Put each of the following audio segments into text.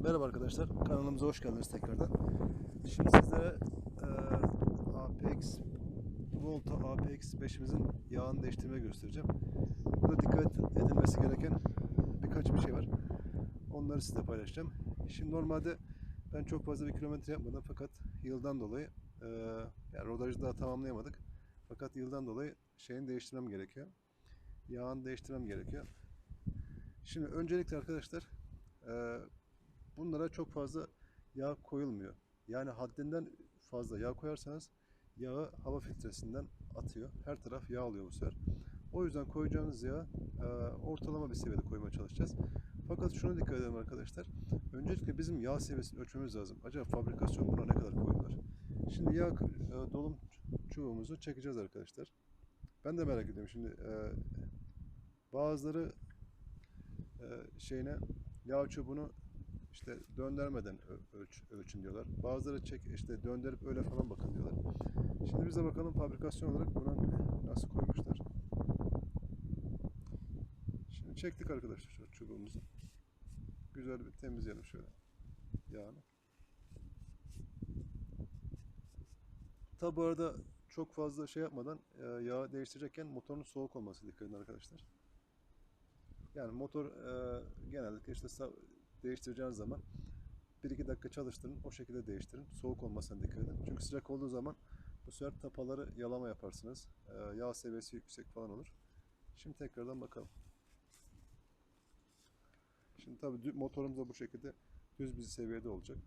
Merhaba arkadaşlar, kanalımıza hoş geldiniz tekrardan. Şimdi sizlere e, APX Volta APX 5'imizin yağını değiştirmeyi göstereceğim. Burada dikkat edilmesi gereken birkaç bir şey var. Onları size paylaşacağım. Şimdi normalde ben çok fazla bir kilometre yapmadım fakat yıldan dolayı e, yani rodajı daha tamamlayamadık. Fakat yıldan dolayı şeyini değiştirmem gerekiyor. Yağını değiştirmem gerekiyor. Şimdi öncelikle arkadaşlar e, bunlara çok fazla yağ koyulmuyor. Yani haddinden fazla yağ koyarsanız yağı hava filtresinden atıyor. Her taraf yağ oluyor bu sefer. O yüzden koyacağınız yağı e, ortalama bir seviyede koymaya çalışacağız. Fakat şuna dikkat edelim arkadaşlar. Öncelikle bizim yağ seviyesini ölçmemiz lazım. Acaba fabrikasyon buna ne kadar koydular? Şimdi yağ e, dolum çubuğumuzu çekeceğiz arkadaşlar. Ben de merak ediyorum şimdi e, bazıları e, şeyine yağ çubuğunu işte döndürmeden ölç, ölçün diyorlar. Bazıları çek işte döndürüp öyle falan bakın diyorlar. Şimdi biz de bakalım fabrikasyon olarak buna nasıl koymuşlar. Şimdi çektik arkadaşlar çubuğumuzu. Güzel bir temizleyelim şöyle yağını. Tabi bu arada çok fazla şey yapmadan e, yağı değiştirecekken motorun soğuk olması dikkat edin arkadaşlar. Yani motor e, genellikle işte değiştireceğiniz zaman 1-2 dakika çalıştırın. O şekilde değiştirin. Soğuk olmasına dikkat edin. Çünkü sıcak olduğu zaman bu sefer tapaları yalama yaparsınız. E, yağ seviyesi yüksek falan olur. Şimdi tekrardan bakalım. Şimdi tabii motorumuz da bu şekilde düz bir seviyede olacak.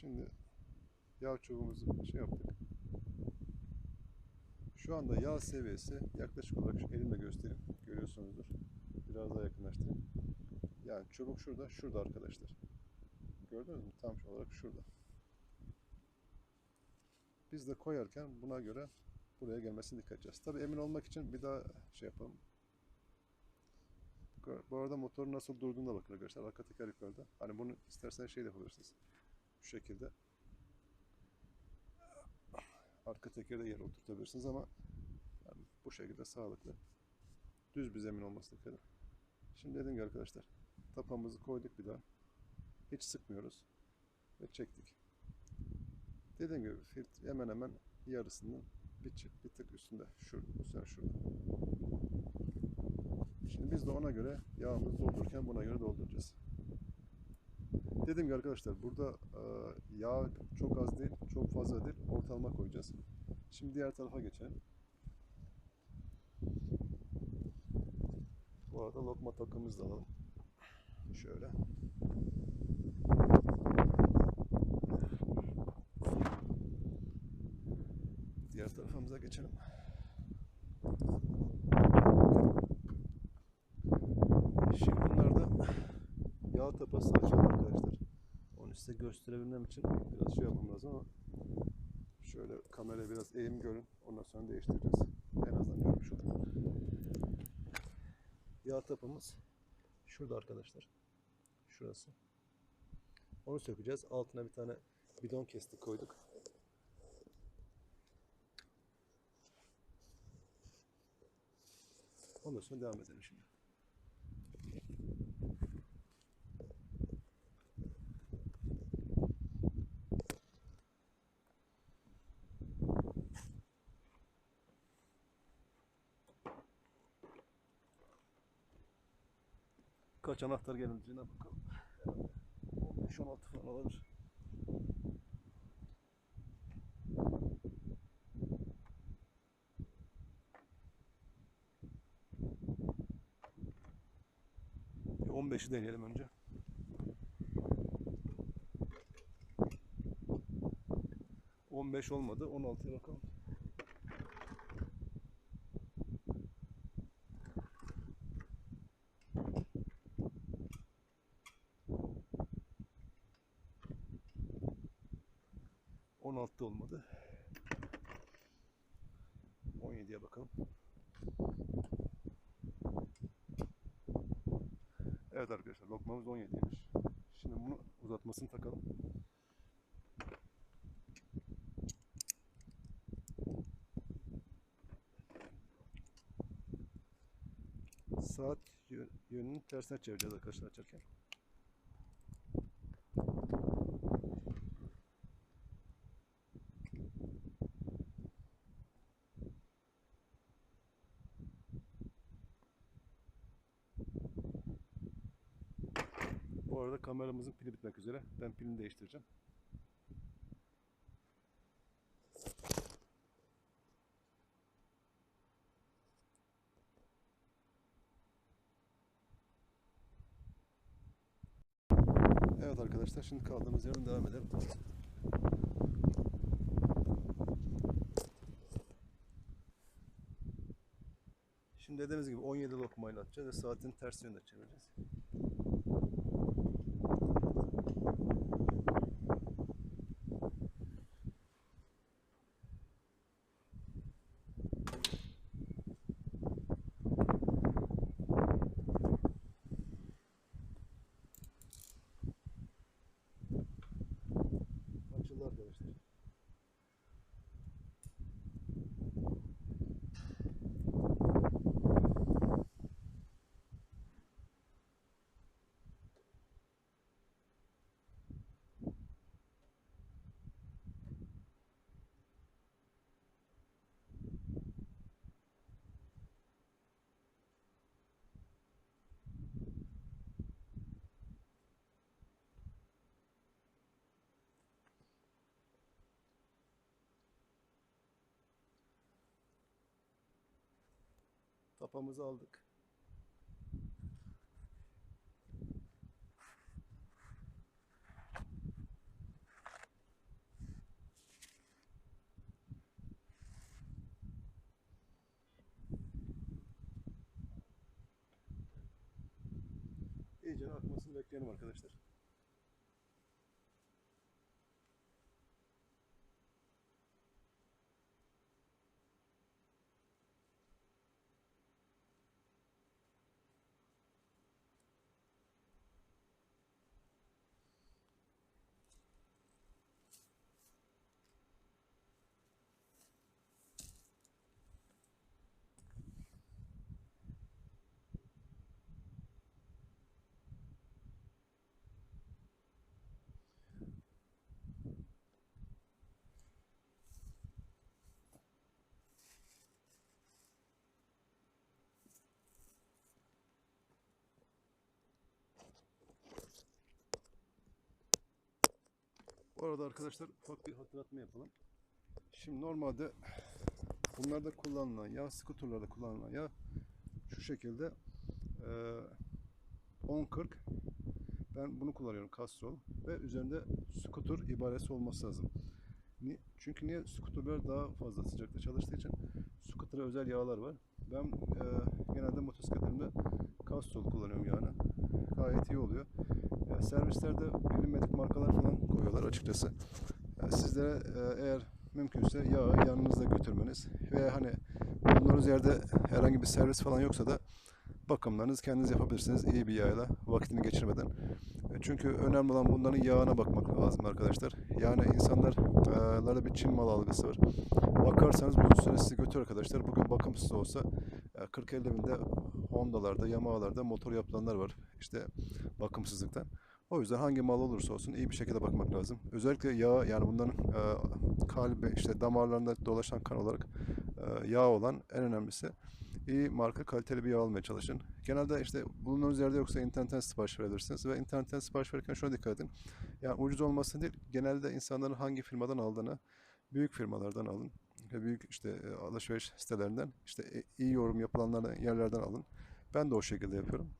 Şimdi yağ çubuğumuzu şey yaptık. Şu anda yağ seviyesi yaklaşık olarak şu elimle göstereyim. Görüyorsunuzdur. Biraz daha yakınlaştırayım. Yani çubuk şurada, şurada arkadaşlar. Gördünüz mü? Tam olarak şurada. Biz de koyarken buna göre buraya gelmesine dikkat edeceğiz. Tabii emin olmak için bir daha şey yapalım. Bu arada motorun nasıl durduğuna bakın arkadaşlar. Arka teker yukarıda. Hani bunu istersen şey de yapabilirsiniz. Şu şekilde. Arka tekeri de yere oturtabilirsiniz ama yani bu şekilde sağlıklı. Düz bir zemin olması edin. Şimdi dediğim gibi arkadaşlar. Tapamızı koyduk bir daha. Hiç sıkmıyoruz. Ve çektik. Dediğim gibi filtre hemen hemen yarısının bir, bir tık üstünde. Şurada, sefer şurada. Şimdi biz de ona göre yağımızı doldururken buna göre dolduracağız. Dediğim gibi arkadaşlar burada e, yağ çok az değil, çok fazla değil, ortalama koyacağız. Şimdi diğer tarafa geçelim. Bu arada lokma takımızı da alalım. Şöyle. Diğer tarafımıza geçelim. Şimdi bunlarda yağ tapası açalım size gösterebilmem için biraz şey yapmam lazım ama şöyle kameraya biraz eğim görün. Ondan sonra değiştireceğiz. En azından görmüş olun. Yağ tapamız şurada arkadaşlar. Şurası. Onu sökeceğiz. Altına bir tane bidon kestik koyduk. Ondan sonra devam edelim şimdi. Kaç anahtar geleceğine bakalım. 15-16 falan olabilir. Bir 15'i deneyelim önce. On beş olmadı. 16'ya bakalım. 16'da olmadı. 17'ye bakalım. Evet arkadaşlar lokmamız 17'ymiş. Şimdi bunu uzatmasını takalım. Saat yönünü tersine çevireceğiz arkadaşlar açarken. Bitmek üzere. Ben pilini değiştireceğim. Evet arkadaşlar şimdi kaldığımız yerden devam edelim. Şimdi dediğimiz gibi 17 lokmayla atacağız ve saatin ters yönde çevireceğiz. Açıldı arkadaşlar. Tapamızı aldık. İyice akmasını bekleyelim arkadaşlar. Arada arkadaşlar ufak bir hatırlatma yapalım. Şimdi normalde bunlarda kullanılan yağ, skuterlarda kullanılan yağ şu şekilde eee 10-40 ben bunu kullanıyorum Castrol ve üzerinde skuter ibaresi olması lazım. Ni- Çünkü niye? Skuterler daha fazla sıcakta çalıştığı için skuter'a özel yağlar var. Ben eee, genelde motosikletlerimde Castrol kullanıyorum yani. Gayet iyi oluyor. Ya servislerde bilinmedik markalar falan koyuyorlar açıkçası. Ya sizlere e, eğer mümkünse yağı yanınızda götürmeniz veya hani bulunduğunuz yerde herhangi bir servis falan yoksa da bakımlarınızı kendiniz yapabilirsiniz iyi bir yağla vakitini geçirmeden. E, Çünkü önemli olan bunların yağına bakmak lazım arkadaşlar. Yani insanlarda bir Çin mal algısı var. Bakarsanız uzun süre sizi götürür arkadaşlar. Bugün bakımsız olsa e, 40-50 binde Honda'larda, Yamaha'larda motor yapılanlar var. İşte bakımsızlıktan. O yüzden hangi mal olursa olsun iyi bir şekilde bakmak lazım. Özellikle yağ yani bunların e, kalbi işte damarlarında dolaşan kan olarak e, yağ olan en önemlisi iyi marka kaliteli bir yağ almaya çalışın. Genelde işte bulunduğunuz yerde yoksa internetten sipariş verebilirsiniz ve internetten sipariş verirken şuna dikkat edin. Yani ucuz olması değil genelde insanların hangi firmadan aldığını büyük firmalardan alın ve büyük işte e, alışveriş sitelerinden işte e, iyi yorum yapılanlardan yerlerden alın. Ben de o şekilde yapıyorum.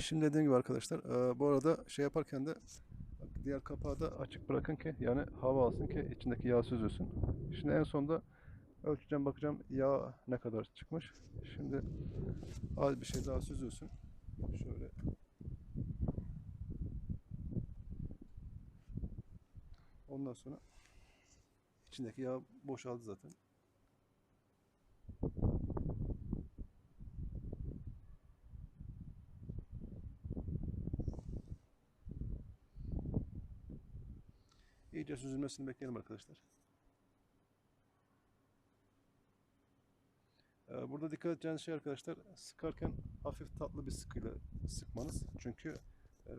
Şimdi dediğim gibi arkadaşlar e, bu arada şey yaparken de diğer kapağı da açık bırakın ki yani hava alsın ki içindeki yağ süzülsün. Şimdi en sonunda ölçeceğim bakacağım yağ ne kadar çıkmış. Şimdi az bir şey daha süzülsün. Şöyle Ondan sonra içindeki yağ boşaldı zaten. İyice süzülmesini bekleyelim arkadaşlar. Ee, Burada dikkat edeceğiniz şey arkadaşlar sıkarken hafif tatlı bir sıkıyla sıkmanız. Çünkü e,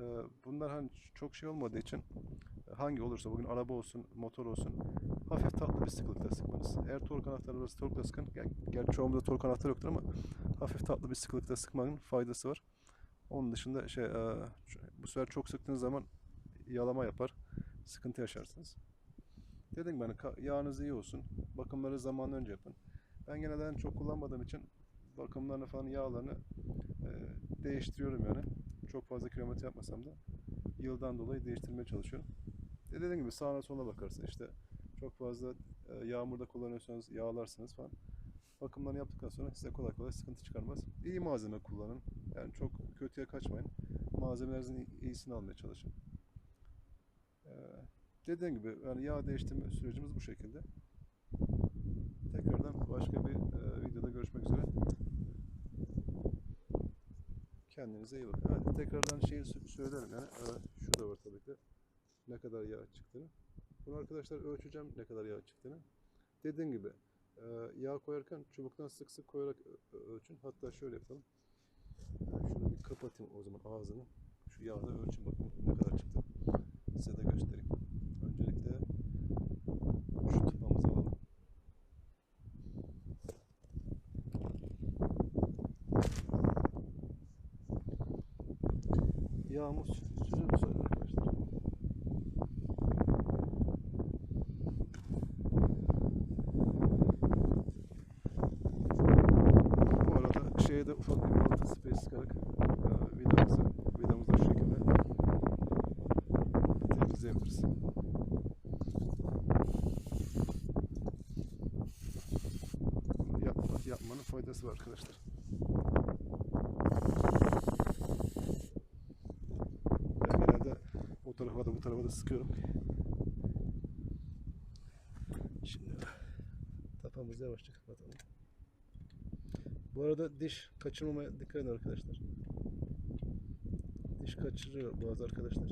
bunlar hani çok şey olmadığı için e, hangi olursa bugün araba olsun, motor olsun hafif tatlı bir sıkılıkla sıkmanız. Eğer tork anahtarı varsa torkla sıkın. Ger gerçi çoğumuzda tork anahtarı yoktur ama hafif tatlı bir sıkılıkla sıkmanın faydası var. Onun dışında şey e, bu sefer çok sıktığınız zaman yalama yapar. Sıkıntı yaşarsınız. Dedim ben ka- yağınız iyi olsun. Bakımları zamanında önce yapın. Ben genelde çok kullanmadığım için bakımlarını falan yağlarını e, değiştiriyorum yani. Çok fazla kilometre yapmasam da yıldan dolayı değiştirmeye çalışıyorum. E dediğim gibi sağına soluna bakarsın işte çok fazla e, yağmurda kullanıyorsanız yağlarsınız falan. Bakımlarını yaptıktan sonra size kolay kolay sıkıntı çıkarmaz. İyi malzeme kullanın. Yani çok kötüye kaçmayın. Malzemelerinizin iyi- iyisini almaya çalışın. E, dediğim gibi yani yağ değiştirme sürecimiz bu şekilde. Tekrardan başka bir e, videoda görüşmek üzere. Kendinize iyi bakın. Evet, tekrardan şeyi sö- söylerim yani. E, şu da var tabii ki. Ne kadar yağ çıktığını. Bunu arkadaşlar ölçeceğim ne kadar yağ çıktığını. Dediğim gibi e, yağ koyarken çubuktan sık sık koyarak ö- ölçün. Hatta şöyle yapalım. E, şunu bir kapatayım o zaman ağzını. Şu yağı da ölçün bakın ne kadar çıktı. Size de göstereyim. Öncelikle şu tıpamızı alalım. Yağmur sü- süzüldü sayılır arkadaşlar. Bu arada şeye de ufak bir balata sprey sıkarak e, vidamızı, vidamızı şu şekilde temizleyebiliriz. Yapma, yapmanın faydası var arkadaşlar. Ben genelde o da sıkıyorum. Şimdi tapamızı yavaşça kapatalım. Bu arada diş kaçırmamaya dikkat edin arkadaşlar. Diş kaçırıyor bazı arkadaşlar.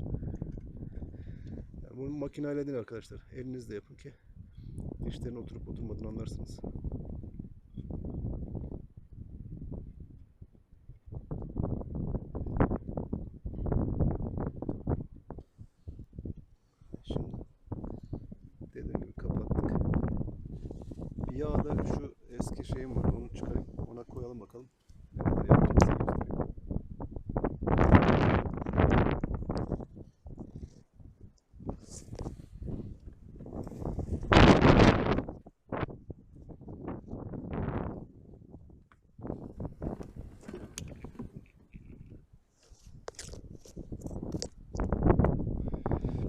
Yani bunu makineyle değil arkadaşlar. Elinizle yapın ki dişlerin oturup oturmadığını anlarsınız. Şimdi dediğim gibi kapattık. Bir yağ da şu eski şeyim var. Onu çıkarayım. Ona koyalım bakalım. Ne kadar yapacağımızı göstereyim.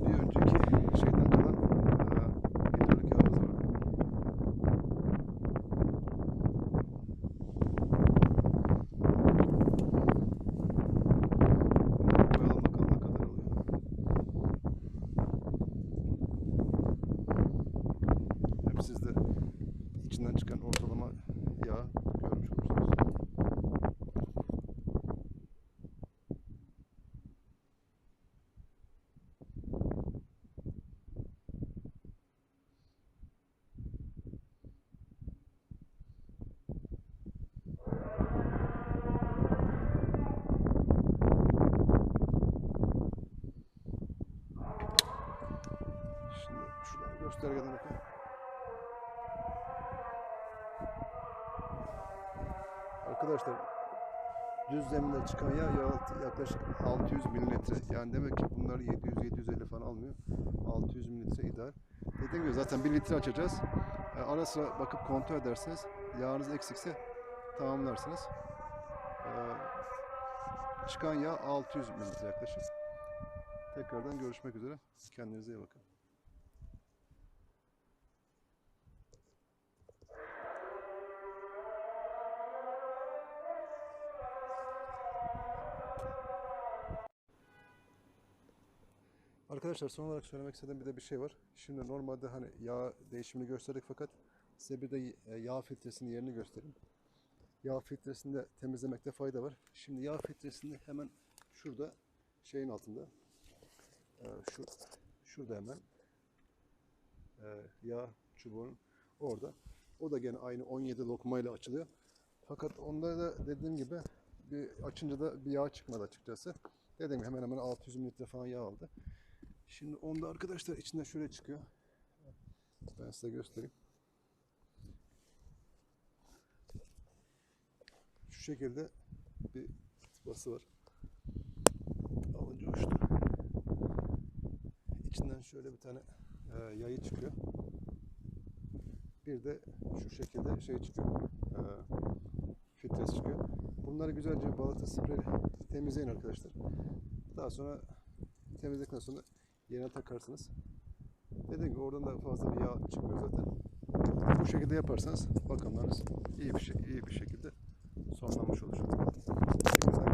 Bir önceki şeyden kalan eee, hidrolik yağımız var. Koyalım bakalım ne kadar oluyor. Hem siz de içinden çıkan ortalama yağ görmüş olursunuz. Arkadaşlar düz zeminde çıkan yağ yaklaşık 600 mililitre. Yani demek ki bunlar 700-750 falan almıyor. 600 mililitre ideal. Dediğim gibi zaten 1 litre açacağız. E, ara sıra bakıp kontrol ederseniz yağınız eksikse tamamlarsınız. E, çıkan yağ 600 mililitre yaklaşık. Tekrardan görüşmek üzere. Kendinize iyi bakın. Arkadaşlar son olarak söylemek istediğim bir de bir şey var. Şimdi normalde hani yağ değişimini gösterdik fakat size bir de e, yağ filtresinin yerini göstereyim. Yağ filtresini de temizlemekte fayda var. Şimdi yağ filtresini hemen şurada şeyin altında e, şu şurada hemen e, yağ çubuğunun orada. O da gene aynı 17 lokmayla açılıyor. Fakat onda da dediğim gibi bir açınca da bir yağ çıkmadı açıkçası. Dediğim gibi hemen hemen 600 mililitre falan yağ aldı. Şimdi onda arkadaşlar içinden şöyle çıkıyor. Ben size göstereyim. Şu şekilde bir tıpası var. Alınca uçtu. İçinden şöyle bir tane e, yayı çıkıyor. Bir de şu şekilde şey çıkıyor. E, filtresi çıkıyor. Bunları güzelce balata spreyle temizleyin arkadaşlar. Daha sonra temizledikten sonra yerine takarsınız. Dediğim gibi oradan da fazla bir yağ çıkmıyor zaten. Bu şekilde yaparsanız bakımlarınız iyi bir şey, iyi bir şekilde sonlanmış olur. Üzere.